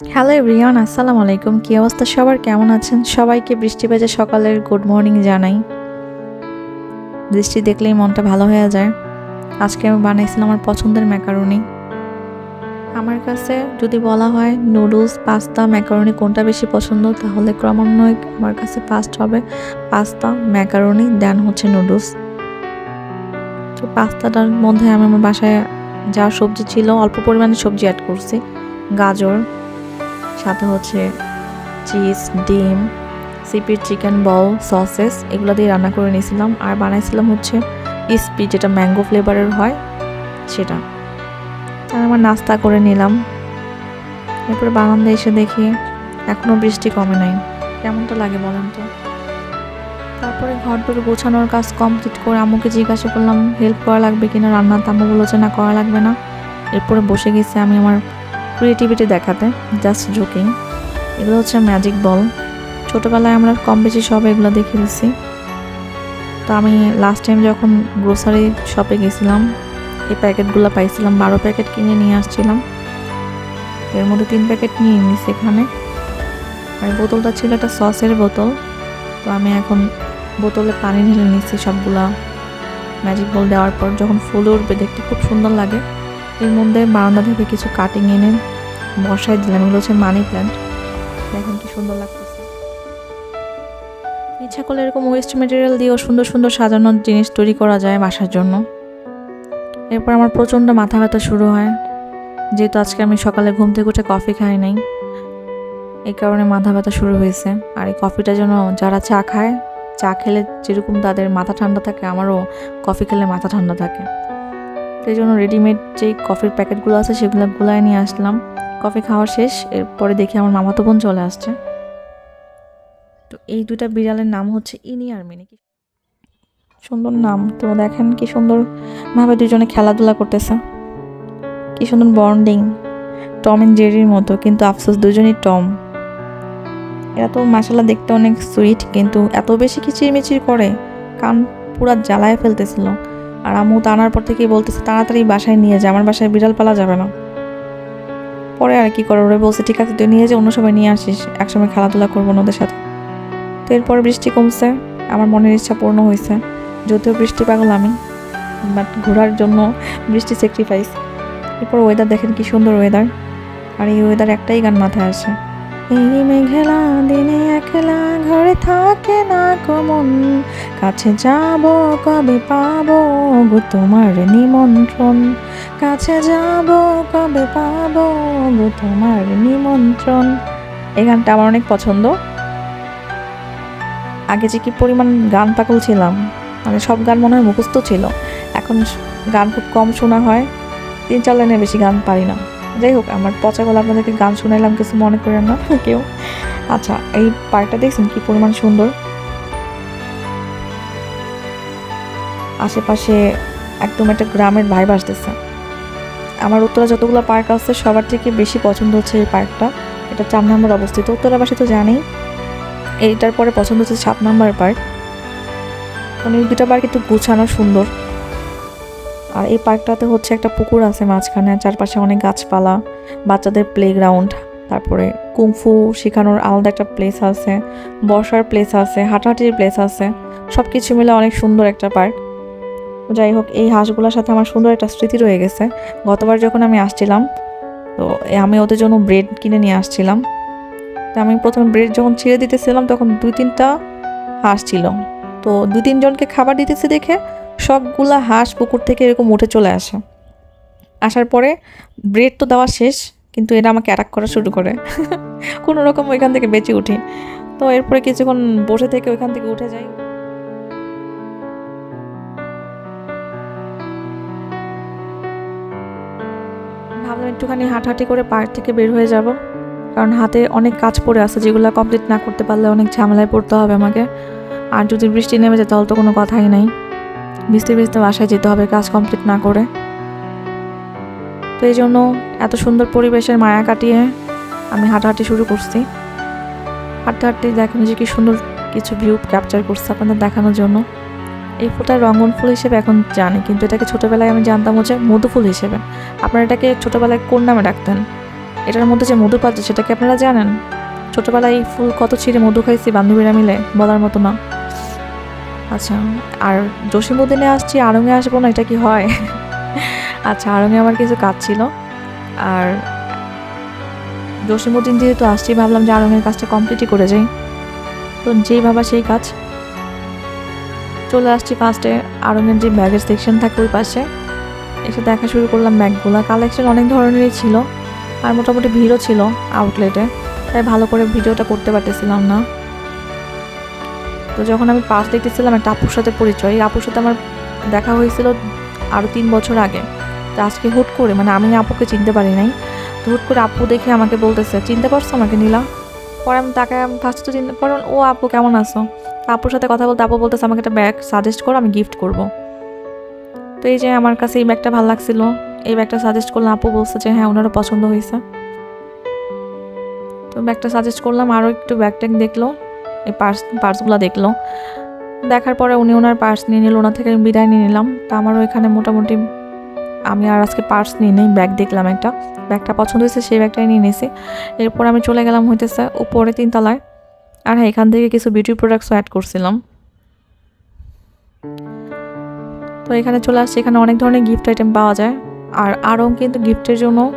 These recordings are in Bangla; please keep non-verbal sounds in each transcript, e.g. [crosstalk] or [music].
হ্যালো এভরিওয়ান আসসালামু আলাইকুম কী অবস্থা সবার কেমন আছেন সবাইকে বৃষ্টি ভেজা সকালের গুড মর্নিং জানাই বৃষ্টি দেখলেই মনটা ভালো হয়ে যায় আজকে আমি বানাইছিলাম আমার পছন্দের ম্যাকারনি আমার কাছে যদি বলা হয় নুডলস পাস্তা ম্যাকারনি কোনটা বেশি পছন্দ তাহলে ক্রমান্বয়ে আমার কাছে ফার্স্ট হবে পাস্তা ম্যাকারনি দেন হচ্ছে নুডলস তো পাস্তাটার মধ্যে আমি আমার বাসায় যা সবজি ছিল অল্প পরিমাণে সবজি অ্যাড করছি গাজর সাথে হচ্ছে চিজ, ডিম, সিপির চিকেন বল, সসেস, এগুলো দিয়ে রান্না করে নিয়েছিলাম। আর বানাইছিলাম হচ্ছে ইস্পি যেটা ম্যাঙ্গো ফ্লেভারের হয়, সেটা। আর আমার নাস্তা করে নিলাম। এরপরে বারান্দা এসে দেখি এখনও বৃষ্টি কমে নাই। কেমনটা লাগে বলেন তো? তারপরে ঘর দর গোছানোর কাজ কমপ্লিট করে আম্মুকে জিজ্ঞাসা করলাম, হেল্প করা লাগবে কিনা? রান্না বলল যে না করা লাগবে না? এরপরে বসে গেছি আমি আমার ক্রিয়েটিভিটি দেখাতে জাস্ট জোকিং এগুলো হচ্ছে ম্যাজিক বল ছোটোবেলায় আমরা কম বেশি সব এগুলো দেখে দিছি তো আমি লাস্ট টাইম যখন গ্রোসারি শপে গেছিলাম, এই প্যাকেটগুলো পাইছিলাম, বারো প্যাকেট কিনে নিয়ে আসছিলাম। এর মধ্যে তিন প্যাকেট নিয়ে নিছি এখানে। আর বোতলটা ছিল একটা সসের বোতল। তো আমি এখন বোতলে পানি ঢেলে নিচ্ছি সবগুলা ম্যাজিক বল দেওয়ার পর। যখন ফুলে উঠবে দেখতে খুব সুন্দর লাগে। এর মধ্যে বারান্দা থেকে কিছু কাটিং এনে বসাই দিলাম, এগুলো হচ্ছে মানি প্ল্যান্ট দেখেন কি সুন্দর লাগতেছে। ইচ্ছা করলে এরকম ওয়েস্ট মেটেরিয়াল দিয়েও সুন্দর সুন্দর সাজানোর জিনিস তৈরি করা যায় বাসার জন্য। এরপর আমার প্রচণ্ড মাথা ব্যথা শুরু হয়। যেহেতু আজকে আমি সকালে ঘুম থেকে উঠে কফি খাই নাই, এই কারণে মাথা ব্যথা শুরু হয়েছে। আর এই কফিটা যেন যারা চা খায়, চা খেলে যেরকম তাদের মাথা ঠান্ডা থাকে, আমারও কফি খেলে মাথা ঠান্ডা থাকে। সেই জন্য রেডিমেড যেই কফির প্যাকেটগুলো আছে, সেগুলো গুলায় নিয়ে আসলাম। কফি খাওয়া শেষ, এরপরে দেখি আমার মামাতো বোন চলে আসছে। তো এই দুইটা বিড়ালের নাম হচ্ছে ইনি আর মিনি। সুন্দর নাম, তো দেখেন কি সুন্দর ভাবে দুজনে খেলাধুলা করতেছে। কি সুন্দর বন্ডিং টম এন্ড জেরির মতো, কিন্তু আফসোস দুজনই টম এরা তো মাসালা দেখতে অনেক সুইট কিন্তু এত বেশি কিচিরমিচির করে? কান পুরা জ্বালায় ফেলতেছিল। আর আম্মু তো আনার পর থেকেই বলতেছে, তাড়াতাড়ি বাসায় নিয়ে যা, আমার বাসায় বিড়াল পালা যাবে না। পরে আর কি করে? ওরা বলছে, ঠিক আছে, তুই নিয়ে যে, অন্য সময় নিয়ে আসিস। একসময় খেলাধুলা করব ওদের সাথে। তো এরপর বৃষ্টি কমছে। আমার মনের ইচ্ছা পূর্ণ হয়েছে। যদিও বৃষ্টি পাগল আমি, বাট ঘোরার জন্য বৃষ্টি স্যাক্রিফাইস এরপর ওয়েদার দেখেন কি সুন্দর ওয়েদার আর এই ওয়েদার একটাই গান মাথায় আসে এই মেঘেলা দিনে একলা ঘরে থাকে না কমন কাছে যাব, কবে পাবো গো তোমার নিমন্ত্রণ? কাছে যাব, কবে পাবো গো তোমার নিমন্ত্রণ। এই গানটা আমার অনেক পছন্দ। আগে যে কি পরিমাণ গান পাগল ছিলাম মানে সব গান মনে হয় মুখস্থ ছিল। এখন গান খুব কম শোনা হয়, তিন চার লাইনে বেশি গান পারি না। যাই হোক, আমার পচা গলা আপনাদেরকে গান শুনাইলাম, কিছু মনে করেন না কেউ। আচ্ছা এই পার্কটা দেখছেন কি পরিমাণ সুন্দর? আশেপাশে একদম একটা গ্রামের ভাইব আসতেছে। আমার উত্তরা যতগুলো পার্ক আছে, সবার থেকে বেশি পছন্দ হচ্ছে এই পার্কটা। এটা চার নম্বর অবস্থিত। উত্তরাবাসী তো জানেই, এইটার পরে পছন্দ হচ্ছে সাত নম্বর পার্ক। কারণ এই দুটা পার্ক একটু গুছানো সুন্দর। আর এই পার্কটাতে হচ্ছে একটা পুকুর আছে মাঝখানে, চারপাশে অনেক গাছপালা, বাচ্চাদের প্লেগ্রাউন্ড তারপরে কুংফু শেখানোর আলাদা একটা প্লেস আছে, বসার প্লেস আছে, হাঁটাহাঁটির প্লেস আছে সব কিছু মিলে অনেক সুন্দর একটা পার্ক। যাই হোক, এই হাঁসগুলোর সাথে আমার সুন্দর একটা স্মৃতি রয়ে গেছে। গতবার যখন আমি আসছিলাম, তো আমি ওদের জন্য ব্রেড কিনে নিয়ে আসছিলাম। তো আমি প্রথমে ব্রেড যখন ছিঁড়ে দিতেছিলাম, তখন দুই তিনটা হাঁস ছিল। তো দু তিনজনকে খাবার দিতেছে দেখে সবগুলা হাঁস পুকুর থেকে এরকম উঠে চলে আসে। আসার পরে ব্রেড তো দেওয়া শেষ, কিন্তু এরা আমাকে অ্যাটাক করা শুরু করে। [laughs] কোনো রকম ওইখান থেকে বেঁচে উঠি। তো এরপরে কিছুক্ষণ বসে থেকে ওইখান থেকে উঠে যাই। একটুখানি হাঁটাহাঁটি করে পার্ক থেকে বের হয়ে যাব। কারণ হাতে অনেক কাজ পড়ে আছে যেগুলো কমপ্লিট না করতে পারলে অনেক ঝামেলায় পড়তে হবে আমাকে। আর যদি বৃষ্টি নেমে যায় তাহলে তো কোনো কথাই নাই। ভিজতে ভিজতে বাসায় যেতে হবে, কাজ কমপ্লিট না করে। তো এই জন্য এত সুন্দর পরিবেশের মায়া কাটিয়ে আমি হাঁটাহাঁটি শুরু করছি। হাঁটতে হাঁটতে দেখেন যে কি সুন্দর কিছু ভিউ ক্যাপচার করছে আপনাদের দেখানোর জন্য। এই ফুলটা রঙন ফুল হিসেবে এখন জানি, কিন্তু এটাকে ছোটোবেলায় আমি জানতাম হচ্ছে মধু ফুল হিসেবে। আপনারা এটাকে ছোটোবেলায় কোন নামে ডাকতেন? এটার মধ্যে যে মধু পাচ্ছে সেটা কি আপনারা জানেন? ছোটোবেলায় এই ফুল কত ছিঁড়ে মধু খাইছি বান্ধবীরা মিলে, বলার মতো না। আচ্ছা আর জসীমুদ্দিনে আসছি, আড়ঙে আসব না, এটা কি হয়? আচ্ছা আড়ঙে আমার কিছু কাজ ছিল। আর জসীমুদ্দিন যেহেতু আসছি, ভাবলাম যে আড়ঙের কাজটা কমপ্লিটই করে যাই। তো যেই ভাবা সেই কাজ। চলে আসছি ফার্স্টে আড়ঙের যে ব্যাগের সেকশন থাকে ওই পাশে। এসে দেখা শুরু করলাম ব্যাগগুলো কালেকশন অনেক ধরনেরই ছিল আর মোটামুটি ভিড়ও ছিল আউটলেটে তাই ভালো করে ভিডিওটা করতে পারতেছিলাম না। তো যখন আমি পাস দেখতেছিলাম একটা আপুর সাথে পরিচয়, এই আপুর সাথে আমার দেখা হয়েছিল আরও তিন বছর আগে। তো আজকে হুট করে মানে আমি আপুকে চিনতে পারি নাই। তো হুট করে আপু দেখে আমাকে বলতেছে, চিনতে পারছ আমাকে নীলা? পরে আমি তাকে ফার্স্ট তো চিনতে, পরে ও, আপু কেমন আছো? আপুর সাথে কথা বলতে, আপু বলতেছে, আমাকে একটা ব্যাগ সাজেস্ট করো, আমি গিফট করব। তো এই যে আমার কাছে এই ব্যাগটা ভালো লাগছিল, এই ব্যাগটা সাজেস্ট করলাম, আপু বলছে যে হ্যাঁ ওনারও পছন্দ হয়েছে। তো ব্যাগটা সাজেস্ট করলাম, আরও একটু ব্যাগ ট্যাগ দেখল, এই পার্স পার্সগুলো দেখল। দেখার পরে উনি ওনার পার্স নিয়ে নিল, ওনার থেকে আমি বিদায় নিয়ে নিলাম। তা আমারও এখানে মোটামুটি, আমি আর আজকে পার্স নিয়ে নেই ব্যাগ দেখলাম একটা। ব্যাগটা পছন্দ হয়েছে, সেই ব্যাগটাই নিয়ে নিয়েছি। এরপর আমি চলে গেলাম হইতেছে উপরে তিনতলায়। আর হ্যাঁ এখান থেকে কিছু বিউটি প্রোডাক্টসও অ্যাড করছিলাম। তো এখানে চলে আসছে, এখানে অনেক ধরনের গিফট আইটেম পাওয়া যায়। আর আরও কিন্তু গিফটের জন্য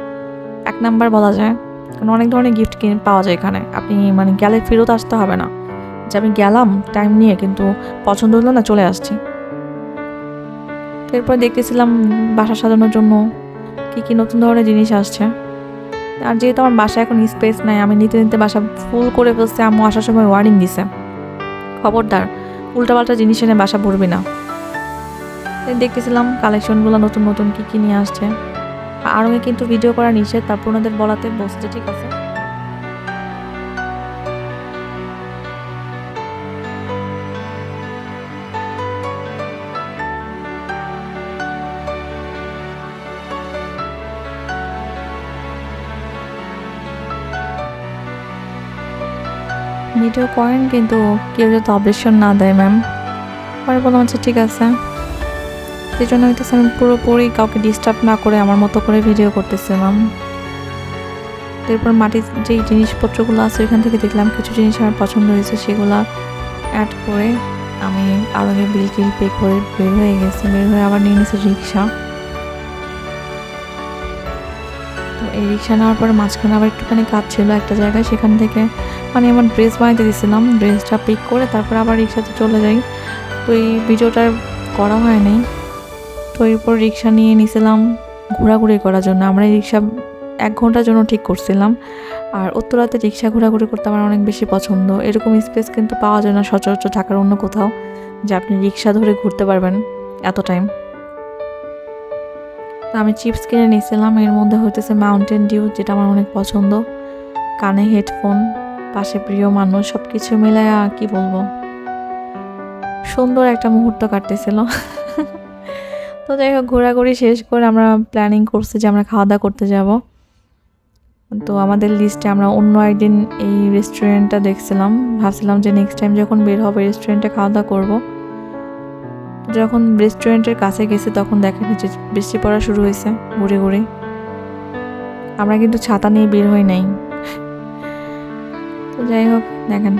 এক নাম্বার বলা যায়। কারণ অনেক ধরনের গিফট কিনে পাওয়া যায় এখানে। আপনি মানে গেলে ফেরত আসতে হবে না। যে আমি গেলাম টাইম নিয়ে কিন্তু পছন্দ হলো না, চলে আসছি। এরপর দেখতেছিলাম বাসা সাজানোর জন্য কী কী নতুন ধরনের জিনিস আসছে। আর যেহেতু আমার বাসায় এখন স্পেস নাই, আমি নিতে নিতে বাসা ফুল করে ফেলছে, আম্মু আসার সময় ওয়ার্নিং দিছে। খবরদার, উল্টাপাল্টা জিনিস এনে বাসা ভরবি না। দেখতেছিলাম কালেকশনগুলো নতুন নতুন কী কী নিয়ে আসছে। আর আমি কিন্তু ভিডিও করা নিষেধ, তারপর ওনাদের বলাতে বসতে ঠিক আছে? ভিডিও করেন, কিন্তু কেউ যাতে অবজেকশন না দেয় ম্যাম পরে বললাম আচ্ছা ঠিক আছে। সেই জন্য হইতেছে আমি পুরোপুরি কাউকে ডিস্টার্ব না করে আমার মতো করে ভিডিও করতেছিলাম এরপর মাটির যেই জিনিসপত্রগুলো আছে, ওইখান থেকে দেখলাম কিছু জিনিস আমার পছন্দ হয়েছে, সেগুলো অ্যাড করে আমি আরও বিল টিল পে করে বের হয়ে গেছি, বের হয়ে আবার নিয়ে নিয়েছি রিক্সা। তো এই রিক্সা নেওয়ার পরে মাঝখানে আবার একটুখানি কাজ ছিল একটা জায়গায়, সেখান থেকে মানে আমার ড্রেস বানাইতে দিয়েছিলাম ড্রেসটা পিক করে তারপর আবার রিক্সাতে চলে যাই। তো এই ভিডিওটা করা হয় নাই। তো এরপর রিক্সা নিয়ে নিয়েছিলাম ঘোরাঘুরি করার জন্য। আমরা এই রিক্সা এক ঘণ্টার জন্য ঠিক করছিলাম। আর উত্তরাতে রিক্সা ঘোরাঘুরি করতে আমার অনেক বেশি পছন্দ। এরকম স্পেস কিন্তু পাওয়া যায় না সচরাচর ঢাকার অন্য কোথাও, যে আপনি রিক্সা ধরে ঘুরতে পারবেন এত টাইম আমি চিপস কিনে নিয়েছিলাম এর মধ্যে হইতেছে মাউন্টেন ডিউ যেটা আমার অনেক পছন্দ। কানে হেডফোন পাশে প্রিয় মানুষ সব কিছু মিলায় কি বলব? সুন্দর একটা মুহূর্ত কাটতেছিল। তো যাই হোক, ঘোরাঘুরি শেষ করে আমরা প্ল্যানিং করছি যে আমরা খাওয়া দাওয়া করতে যাব। তো আমাদের লিস্টে আমরা অন্য একদিন এই রেস্টুরেন্টটা দেখছিলাম। ভাবছিলাম যে নেক্সট টাইম যখন বের হবে রেস্টুরেন্টে খাওয়া দাওয়া করব। যখন রেস্টুরেন্টের কাছে গেছি, তখন দেখেন যে বৃষ্টি পড়া শুরু হয়েছে, ঘুরে ঘুরে। আমরা কিন্তু ছাতা নিয়ে বের হই নাই। যাই হোক, দেখেন,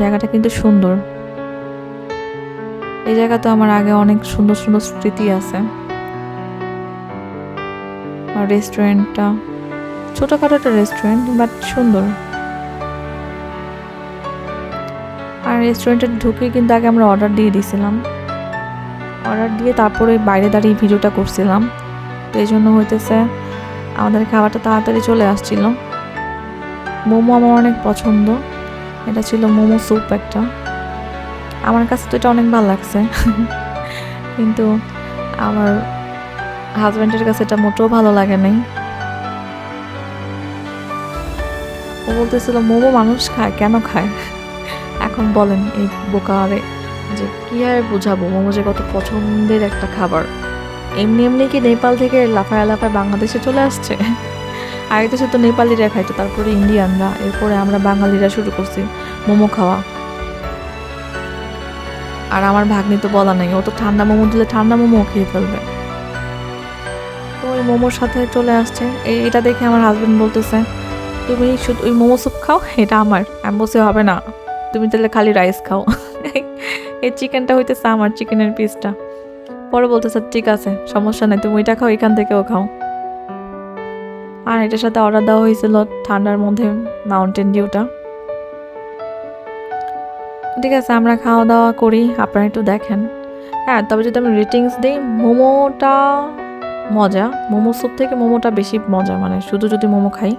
জায়গাটা কিন্তু সুন্দর। এই জায়গা তো আমার আগে অনেক সুন্দর সুন্দর স্মৃতি আছে। আর রেস্টুরেন্টটা ছোটোখাটো একটা রেস্টুরেন্ট বাট সুন্দর। আর রেস্টুরেন্টে ঢুকে কিন্তু আগে আমরা অর্ডার দিয়ে দিয়েছিলাম অর্ডার দিয়ে তারপরে বাইরে দাঁড়িয়ে ভিডিওটা করছিলাম। তো এই জন্য হইতেছে আমাদের খাবারটা তাড়াতাড়ি চলে আসছিল। মোমো আমার অনেক পছন্দ। এটা ছিল মোমো স্যুপ একটা। আমার কাছে তো এটা অনেক ভালো লাগছে। কিন্তু আমার হাজব্যান্ডের কাছে এটা মোটেও ভালো লাগে নাই। ও বলতেছিল, মোমো মানুষ খায়, কেন খায়? এখন বলেন এই বোকারে যে কী আর বোঝাবো, মোমো যে কত পছন্দের একটা খাবার। এমনি এমনি কি নেপাল থেকে লাফায় লাফায় বাংলাদেশে চলে আসছে? আগে তো নেপালিরা খাইতো, তারপরে ইন্ডিয়ানরা, এরপরে আমরা বাঙালিরা শুরু করছি মোমো খাওয়া। আর আমার ভাগ্নি তো বলা নেই, ও তো ঠান্ডা মোমো দিলে ঠান্ডা মোমো খেয়ে ফেলবে। তো ওই মোমোর সাথে চলে আসছে। এই এটা দেখে আমার হাজবেন্ড বলতেছে, তুমি শুধু ওই মোমো স্যুপ খাও, এটা আমার। আমি বলছি, হবে না, তুমি তাহলে খালি রাইস খাও। [laughs] এই চিকেনটা হইতেছে আমার চিকেনের পিসটা পরে বলতেছে, ঠিক আছে, সমস্যা নেই, তুমি ওইটা খাও, এখান থেকেও খাও। আর এটার সাথে অর্ডার দেওয়া হয়েছিল ঠান্ডার মধ্যে মাউন্টেন ডিউটা ঠিক আছে, আমরা খাওয়া দাওয়া করি, আপনারা একটু দেখেন। হ্যাঁ তবে যদি আমি রেটিংস দিই, মোমোটা মজা। মোমো স্যুপ থেকে মোমোটা বেশি মজা মানে শুধু যদি মোমো খাই।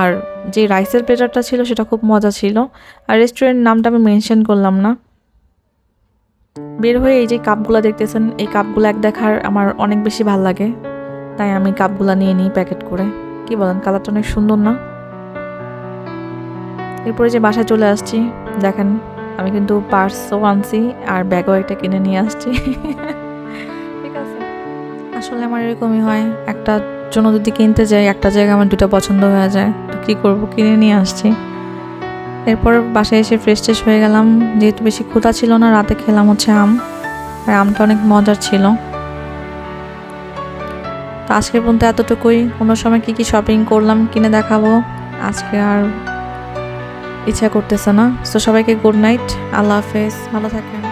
আর যে রাইসের প্লেটারটা ছিল, সেটা খুব মজা ছিল। আর রেস্টুরেন্ট নামটা আমি মেনশন করলাম না। বের হয়ে এই যে কাপগুলো দেখতেছেন, এই কাপগুলো এক দেখার আমার অনেক বেশি ভালো লাগে। তাই আমি কাপগুলো নিয়ে নিই প্যাকেট করে। কি বলেন, কালারটা অনেক সুন্দর না? এরপরে যে বাসায় চলে আসছি, দেখেন, আমি কিন্তু পার্সও আনছি আর ব্যাগও একটা কিনে নিয়ে আসছি। ঠিক আছে। আসলে আমার এরকমই হয়, একটা জন্য যদি কিনতে যাই, একটা জায়গায় আমার দুটো পছন্দ হয়ে যায়, তো কী করব, কিনে নিয়ে আসছি। এরপর বাসায় এসে ফ্রেশ ট্রেশ হয়ে গেলাম, যেহেতু বেশি ক্ষুধা ছিল না, রাতে খেলাম হচ্ছে আম। আর আমটা অনেক মজার ছিল। তো আজকের পর্যন্ত এতটুকুই। কোনো সময় কী কী শপিং করলাম, কিনে দেখাবো। আজকে আর ইচ্ছা করতেছে না। তো সবাইকে গুড নাইট আল্লাহ হাফেজ। ভালো থাকেন